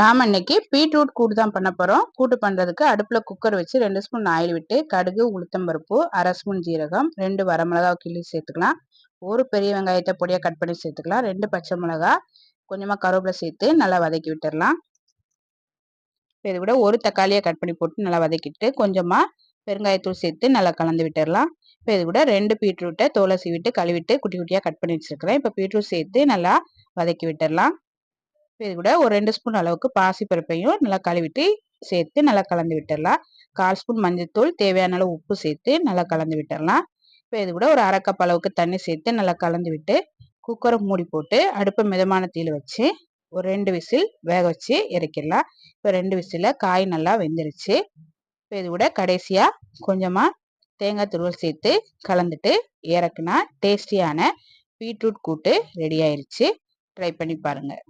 நாம் இன்னைக்கு பீட்ரூட் கூட்டு தான் பண்ண போகிறோம் கூட்டு பண்ணுறதுக்கு அடுப்பில் குக்கர் வச்சு ரெண்டு ஸ்பூன் ஆயில் விட்டு கடுகு உளுத்தம்பருப்பு அரை ஸ்பூன் ஜீரகம் ரெண்டு வரமிளகா கிள்ளி சேர்த்துக்கலாம். ஒரு பெரிய வெங்காயத்தை பொடியாக கட் பண்ணி சேர்த்துக்கலாம். ரெண்டு பச்சை மிளகா கொஞ்சமாக கருவேப்பிலை சேர்த்து நல்லா வதக்கி விட்டுடலாம் இது கூட ஒரு தக்காளியை கட் பண்ணி போட்டு நல்லா வதக்கிட்டு கொஞ்சமாக பெருங்காயத்தூள் சேர்த்து நல்லா கலந்து விட்டுடலாம் இப்போ இது கூட ரெண்டு பீட்ரூட்டை தோலை சீவிட்டு கழுவிட்டு குட்டி குட்டியாக கட் பண்ணி வச்சுருக்கிறேன். இப்போ பீட்ரூட் சேர்த்து நல்லா வதக்கி விட்டுடலாம் இது கூட ஒரு ரெண்டு ஸ்பூன் அளவுக்கு பாசிப்பருப்பையும் நல்லா கழுவிட்டு சேர்த்து நல்லா கலந்து விட்டுடலாம். கால் ஸ்பூன் மஞ்சள்தூள் தேவையான அளவு உப்பு சேர்த்து நல்லா கலந்து விட்டுடலாம். இப்போ இது கூட ஒரு அரை கப் அளவுக்கு தண்ணி சேர்த்து நல்லா கலந்து விட்டு குக்கரை மூடி போட்டு அடுப்பை மிதமான தீயில் வச்சு ஒரு ரெண்டு விசில் வேக வச்சு இறக்கிடலாம். இப்போ ரெண்டு விசிலில் காய் நல்லா வெந்துருச்சு. இப்போ இது கூட கடைசியாக கொஞ்சமாக தேங்காய் துருவல் சேர்த்து கலந்துட்டு இறக்குனா டேஸ்டியான பீட்ரூட் கூட்டு ரெடி ஆயிடுச்சு ட்ரை பண்ணி பாருங்கள்